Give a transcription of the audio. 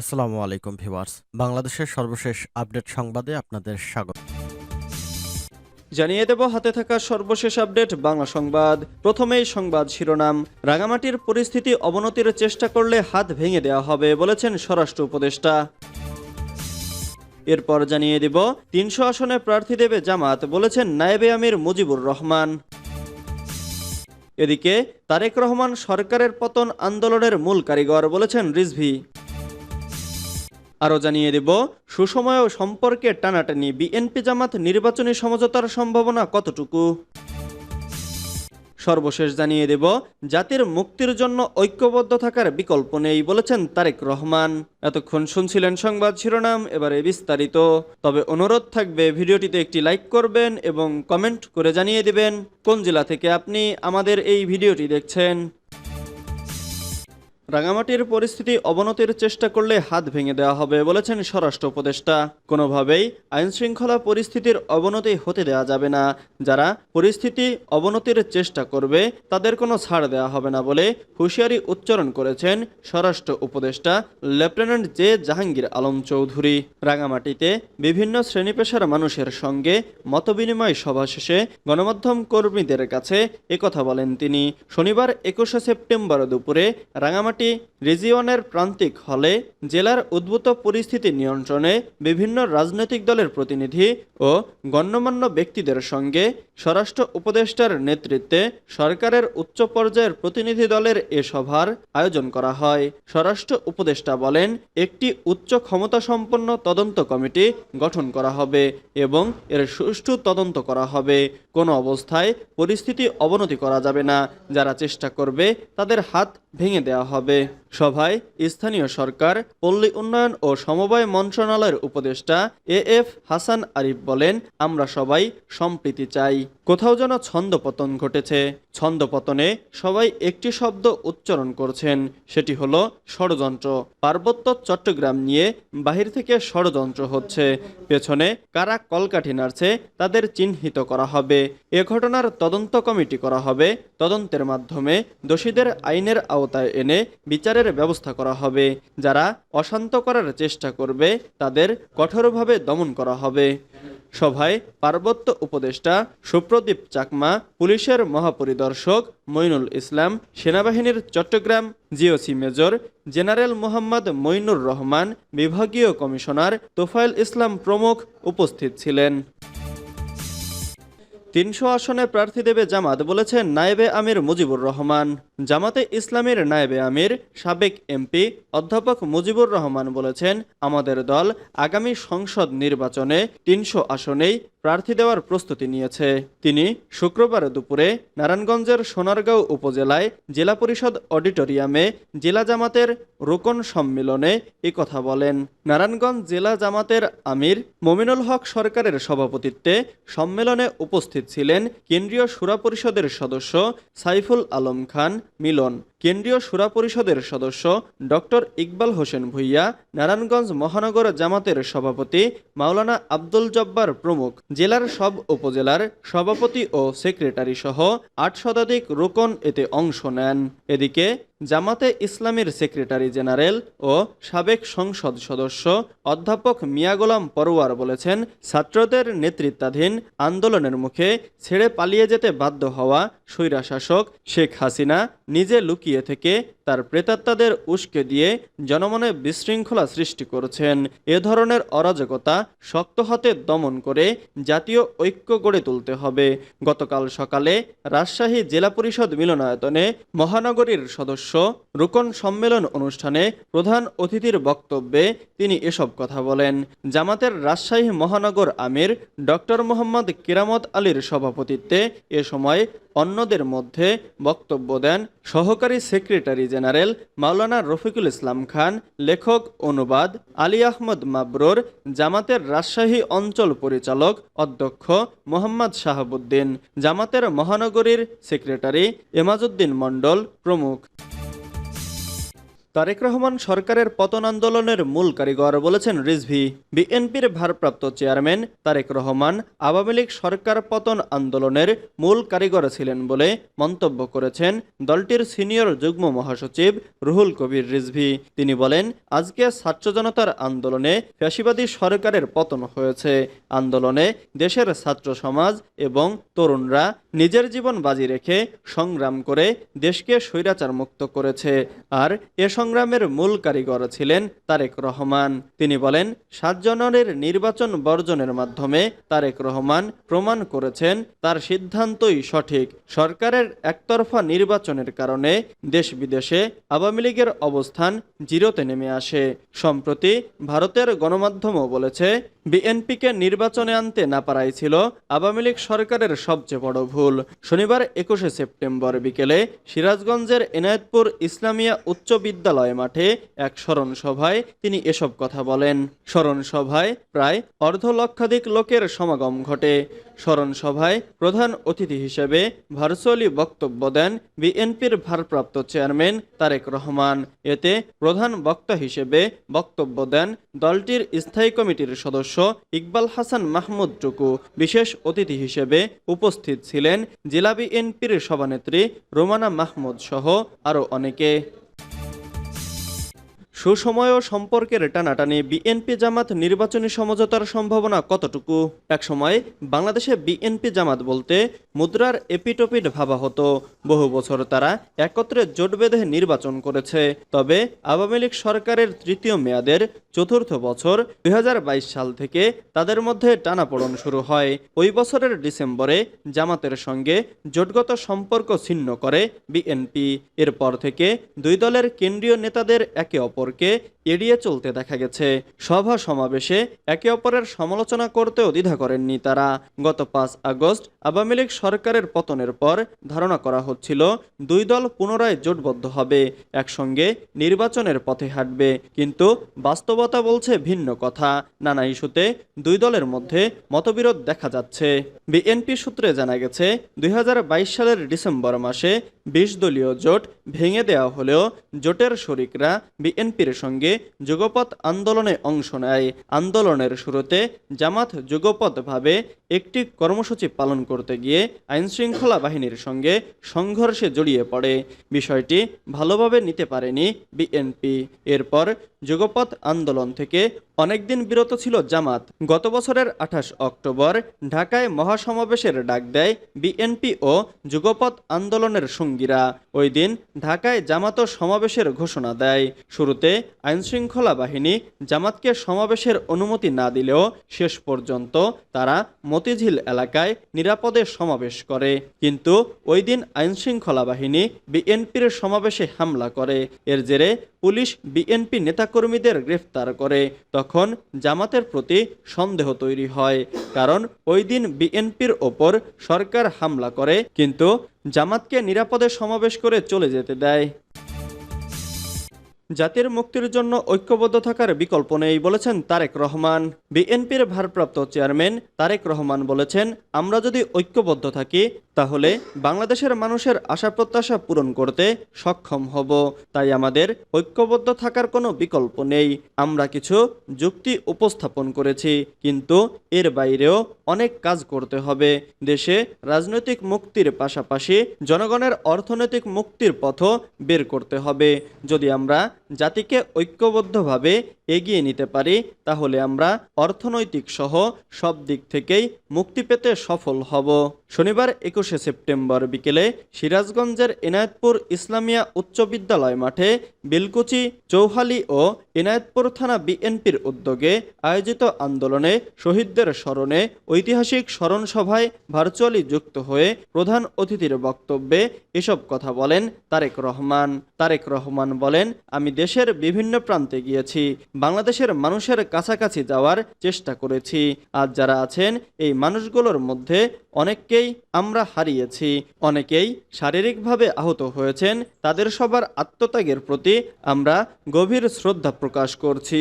আসসালামু আলাইকুম ভিউয়ার্স। বাংলাদেশের সর্বশেষ আপডেট সংবাদে আপনাদের স্বাগত। জানিয়ে দেব, হাতে থাকা সর্বশেষ আপডেট, বাংলা সংবাদ। প্রথমেই সংবাদ শিরোনাম, রাঙামাটির পরিস্থিতি অবনতির চেষ্টা করলে হাত ভেঙে দেওয়া হবে বলেছেন স্বরাষ্ট্র উপদেষ্টা। এরপর জানিয়ে দেব, তিনশো আসনে প্রার্থী দেবে জামাত বলেছেন নায়েবে আমির মুজিবুর রহমান। এদিকে তারেক রহমান সরকারের পতন আন্দোলনের মূল কারিগর বলেছেন রিজভি। আরও জানিয়ে দেব, সুসময় ও সম্পর্কে টানাটানি বিএনপি জামাত নির্বাচনী সমঝোতার সম্ভাবনা কতটুকু? সর্বশেষ জানিয়ে দেব, জাতির মুক্তির জন্য ঐক্যবদ্ধ থাকার বিকল্প নেই বলেছেন তারেক রহমান। এতক্ষণ শুনছিলেন সংবাদ শিরোনাম, এবারে বিস্তারিত। তবে অনুরোধ থাকবে, ভিডিওটিতে একটি লাইক করবেন এবং কমেন্ট করে জানিয়ে দেবেন, কোন জেলা থেকে আপনি আমাদের এই ভিডিওটি দেখছেন। রাঙামাটির পরিস্থিতি অবনতির চেষ্টা করলে হাত ভেঙে দেওয়া হবে বলেছেন স্বরাষ্ট্র উপদেষ্টা। কোনোভাবেই আইন শৃঙ্খলা পরিস্থিতির অবনতি হতে দেওয়া যাবে না। যারা পরিস্থিতি অবনতির চেষ্টা করবে, তাদের কোনো ছাড় দেওয়া হবে না বলে হুঁশিয়ারি উচ্চারণ করেছেন স্বরাষ্ট্র উপদেষ্টা লেফটেন্যান্ট জে জাহাঙ্গীর আলম চৌধুরী। রাঙামাটিতে বিভিন্ন শ্রেণি পেশার মানুষের সঙ্গে মতবিনিময় সভা শেষে গণমাধ্যম কর্মীদের কাছে একথা বলেন তিনি। শনিবার একুশে সেপ্টেম্বর দুপুরে রাঙামাটি টি রিজিয়নের প্রান্তিক হলে জেলার উদ্ভূত পরিস্থিতি নিয়ন্ত্রণে বিভিন্ন রাজনৈতিক দলের প্রতিনিধি ও গণ্যমান্য ব্যক্তিদের সঙ্গে স্বরাষ্ট্র উপদেষ্টার নেতৃত্বে সরকারের উচ্চ পর্যায়ের প্রতিনিধি দলের এ সভার আয়োজন করা হয়। স্বরাষ্ট্র উপদেষ্টা বলেন, একটি উচ্চ ক্ষমতাসম্পন্ন তদন্ত কমিটি গঠন করা হবে এবং এর সুষ্ঠু তদন্ত করা হবে। কোনো অবস্থায় পরিস্থিতি অবনতি করা যাবে না। যারা চেষ্টা করবে, তাদের হাত ভেঙে দেওয়া হবে। সভায় স্থানীয় সরকার, পল্লী উন্নয়ন ও সমবায় মন্ত্রণালয়ের উপদেষ্টা এ এফ হাসান আরিফ বলেন, আমরা সবাই সম্প্রীতি চাই। কোথাও যেন ছন্দপতন ঘটেছে। ছন্দপতনে সবাই একটি শব্দ উচ্চারণ করছেন। সেটি হলো ষড়যন্ত্র। পার্বত্য চট্টগ্রাম নিয়ে বাহির থেকে ষড়যন্ত্র হচ্ছে। পেছনে কারা কলকাঠি নাড়ছে, তাদের চিহ্নিত করা হবে। এ ঘটনার তদন্ত কমিটি করা হবে। তদন্তের মাধ্যমে দোষীদের আইনের আওতায় এনে বিচারের ব্যবস্থা করা হবে। যারা অশান্ত করার চেষ্টা করবে, তাদের কঠোরভাবে দমন করা হবে। সভায় পার্বত্য উপদেষ্টা সুপ্রদীপ চাকমা, পুলিশের মহাপরিদর্শক মইনুল ইসলাম, সেনাবাহিনীর Chattogram GOC major general Mohammad Mainur Rahman, বিভাগীয় কমিশনার তোফায়েল ইসলাম প্রমুখ উপস্থিত ছিলেন। তিনশো আসনে প্রার্থী দেবে জামাত বলেছেন নায়েবে আমির মুজিবুর রহমান। জামাতে ইসলামের নায়েবে আমির, সাবেক এমপি অধ্যাপক মুজিবুর রহমান বলেছেন, আমাদের দল আগামী সংসদ নির্বাচনে তিনশো আসনেই প্রার্থী দেওয়ার প্রস্তুতি নিয়েছে। তিনি শুক্রবার দুপুরে নারায়ণগঞ্জের সোনারগাঁও উপজেলায় জেলা পরিষদ অডিটোরিয়ামে জেলা জামাতের রোকন সম্মেলনে কথা বলেন। নারায়ণগঞ্জ জেলা জামাতের আমির মমিনুল হক সরকারের সভাপতিত্বে সম্মেলনে উপস্থিত ছিলেন কেন্দ্রীয় সুরা পরিষদের সদস্য সাইফুল আলম খান মিলন। কেন্দ্রীয় সুরা পরিষদের সদস্য ডক্টর ইকবাল হোসেন ভুইয়া, নারায়ণগঞ্জ মহানগর জামাতের সভাপতি মাওলানা আব্দুল জব্বার প্রমুখ, জেলার সব উপজেলার সভাপতি ও সেক্রেটারি সহ আট শতাধিক রোকন এতে অংশ নেন। এদিকে জামাতে ইসলামের সেক্রেটারি জেনারেল ও সাবেক সংসদ সদস্য অধ্যাপক মিয়া গোলাম পরোয়ার বলেছেন, ছাত্রদের নেতৃত্বাধীন আন্দোলনের মুখে ছেড়ে পালিয়ে যেতে বাধ্য হওয়া স্বৈরাশাসক শেখ হাসিনা নিজে লুকিয়ে থেকে তার প্রেতাত্মাদের উস্কে দিয়ে জনমনে বিশৃঙ্খলা সৃষ্টি করেছেন। এ ধরনের অরাজকতা শক্ত হাতে দমন করে জাতীয় ঐক্য গড়ে তুলতে হবে। গতকাল সকালে রাজশাহী জেলা পরিষদ মিলনায়তনে মহানগরীর সদস্য রুকন সম্মেলন অনুষ্ঠানে প্রধান অতিথির বক্তব্যে তিনি এসব কথা বলেন। জামাতের রাজশাহী মহানগর আমির ডক্টর মোহাম্মদ কিরামত আলীর সভাপতিত্বে এ সময় অন্যদের মধ্যে বক্তব্য দেন সহকারী সেক্রেটারি জেনারেল মাওলানা রফিকুল ইসলাম খান, লেখক অনুবাদ আলী আহমদ মাবরুর, জামাতের রাজশাহী অঞ্চল পরিচালক অধ্যক্ষ মোহাম্মদ শাহাবুদ্দিন, জামাতের মহানগরীর সেক্রেটারি এমাজুদ্দিন মণ্ডল প্রমুখ। তারেক রহমান সরকারের পতন আন্দোলনের মূল কারিগর বলেছেন রিজভি। বিএনপির ভারপ্রাপ্ত চেয়ারম্যান তারেক রহমান আওয়ামী লীগ সরকার পতন আন্দোলনের মূল কারিগর ছিলেন বলে মন্তব্য করেছেন দলটির সিনিয়র যুগ্ম মহাসচিব রুহুল কবির রিজভি। তিনি বলেন, আজকে ছাত্র জনতার আন্দোলনে ফ্যাসিবাদী সরকারের পতন হয়েছে। আন্দোলনে দেশের ছাত্র সমাজ এবং তরুণরা নিজের জীবন বাজি রেখে সংগ্রাম করে দেশকে স্বৈরাচার মুক্ত করেছে। আর এ সংগ্রামের মূল কারিগর ছিলেন তারেক রহমান। তিনি বলেন, সাত জানুয়ারির নির্বাচন বর্জনের মাধ্যমে তারেক রহমান প্রমাণ করেছেন তার সিদ্ধান্তই সঠিক। সরকারের একতরফা নির্বাচনের কারণে দেশ বিদেশে আওয়ামী লীগের অবস্থান জিরোতে নেমে আসে। সম্প্রতি ভারতের গণমাধ্যমও বলেছে বিএনপিকে নির্বাচনে আনতে না পারাই ছিল আওয়ামী লীগ সরকারের সবচেয়ে বড় ভুল। শনিবার একুশে সেপ্টেম্বর বিকেলে সিরাজগঞ্জের এনায়েতপুর ইসলামিয়া উচ্চ বিদ্যালয় মাঠে এক স্মরণ সভায় তিনি এসব কথা বলেন। স্মরণ সভায় প্রায় অর্ধ লক্ষাধিক লোকের সমাগম ঘটে। স্মরণ সভায় প্রধান অতিথি হিসেবে ভার্চুয়ালি বক্তব্য দেন বিএনপির ভারপ্রাপ্ত চেয়ারম্যান তারেক রহমান। এতে প্রধান বক্তা হিসেবে বক্তব্য দেন দলটির স্থায়ী কমিটির সদস্য ইকবাল হাসান মাহমুদ টুকু। বিশেষ অতিথি হিসেবে উপস্থিত ছিলেন জেলা বিএনপির সভানেত্রী রোমানা মাহমুদ সহ আরও অনেকে। সুসময় সম্পর্কের টানাটানি, বিএনপি জামাত নির্বাচনী সমঝোতার সম্ভাবনা কতটুকু? এক সময় বাংলাদেশে বিএনপি জামাত বলতে মুদ্রার এপিটোপিট ভাবা হতো। বহু বছর তারা একত্রে জোট বেঁধে নির্বাচন করেছে। তবে আওয়ামী লীগ সরকারের তৃতীয় মেয়াদের চতুর্থ বছর দুই হাজার বাইশ সাল থেকে তাদের মধ্যে টানাপোড়ন শুরু হয়। ওই বছরের ডিসেম্বরে জামাতের সঙ্গে জোটগত সম্পর্ক ছিন্ন করে বিএনপি। এরপর থেকে দুই দলের কেন্দ্রীয় নেতাদের একে অপরকে এড়িয়ে চলতে দেখা গেছে। সভা সমাবেশে একে অপরের সমালোচনা করতেও দ্বিধা করেননি তারা। গত পাঁচ আগস্ট আওয়ামী লীগ সরকারের পতনের পর ধারণা করা হচ্ছিল, দুই দল পুনরায় জোটবদ্ধ হবে, একসঙ্গে নির্বাচনের পথে হাঁটবে। কিন্তু বাস্তবতা বলছে ভিন্ন কথা। নানা ইস্যুতে দুই দলের মধ্যে মতবিরোধ দেখা যাচ্ছে। বিএনপি সূত্রে জানা গেছে, দুই হাজার বাইশ সালের ডিসেম্বর মাসে বিশ দলীয় জোট ভেঙে দেওয়া হলেও জোটের শরিকরা বিএনপির সঙ্গে যুগপথ আন্দোলনে অংশ নেয়। আন্দোলনের শুরুতে জামাত যুগপথভাবে একটি কর্মসূচি পালন করতে গিয়ে আইনশৃঙ্খলা বাহিনীর সঙ্গে সংঘর্ষে জড়িয়ে পড়ে। বিষয়টি ভালোভাবে নিতে পারেনি বিএনপি। এরপর যুগপৎ আন্দোলন থেকে অনেকদিন বিরত ছিল জামাত। গত বছরের আঠাশ অক্টোবর ঢাকায় মহাসমাবেশের ডাক দেয় বিএনপি ও যুগপথ আন্দোলনের সঙ্গীরা। ওই দিন ঢাকায় জামাত সমাবেশের ঘোষণা দেয়। শুরুতে আইনশৃঙ্খলা বাহিনী জামাতকে সমাবেশের অনুমতি না দিলেও শেষ পর্যন্ত তারা মতিঝিল এলাকায় নিরাপদে সমাবেশ করে। কিন্তু ওই দিন আইনশৃঙ্খলা বাহিনী বিএনপির সমাবেশে হামলা করে। এর জেরে পুলিশ বিএনপি নেতাকর্মীদের গ্রেফতার করে, তখন জামাতের প্রতি সন্দেহ তৈরি হয়। কারণ ওই দিন বিএনপির ওপর সরকার হামলা করে, কিন্তু জামাতকে নিরাপদে সমাবেশ করে চলে যেতে দেয়। জাতির মুক্তির জন্য ঐক্যবদ্ধ থাকার বিকল্প নেই বলেছেন তারেক রহমান। বিএনপির ভারপ্রাপ্ত চেয়ারম্যান তারেক রহমান বলেছেন, আমরা যদি ঐক্যবদ্ধ থাকি, তাহলে বাংলাদেশের মানুষের আশা প্রত্যাশা পূরণ করতে সক্ষম হব। তাই আমাদের ঐক্যবদ্ধ থাকার কোনো বিকল্প নেই। আমরা কিছু যুক্তি উপস্থাপন করেছি, কিন্তু এর বাইরেও অনেক কাজ করতে হবে। দেশে রাজনৈতিক মুক্তির পাশাপাশি জনগণের অর্থনৈতিক মুক্তির পথও বের করতে হবে। যদি আমরা জাতিকে ঐক্যবদ্ধভাবে এগিয়ে নিতে পারি, তাহলে আমরা অর্থনৈতিক সহ সব দিক থেকেই মুক্তি পেতে সফল হব। শনিবার একুশে সেপ্টেম্বর বিকেলে সিরাজগঞ্জের এনায়েতপুর ইসলামিয়া উচ্চ বিদ্যালয় মাঠে বিলকুচি, চৌহালি ও এনায়েতপুর থানা বিএনপির উদ্যোগে আয়োজিত আন্দোলনে শহীদদের স্মরণে ঐতিহাসিক স্মরণ সভায় ভার্চুয়ালি যুক্ত হয়ে প্রধান অতিথির বক্তব্যে এসব কথা বলেন তারেক রহমান। তারেক রহমান বলেন, আমি দেশের বিভিন্ন প্রান্তে গিয়েছি, বাংলাদেশের মানুষের কাছাকাছি যাওয়ার চেষ্টা করেছি। আজ যারা আছেন, এই মানুষগুলোর মধ্যে অনেককেই আমরা হারিয়েছি, অনেকেই শারীরিকভাবে আহত হয়েছেন, তাদের সবার আত্মত্যাগের প্রতি আমরা গভীর শ্রদ্ধা প্রকাশ করছি।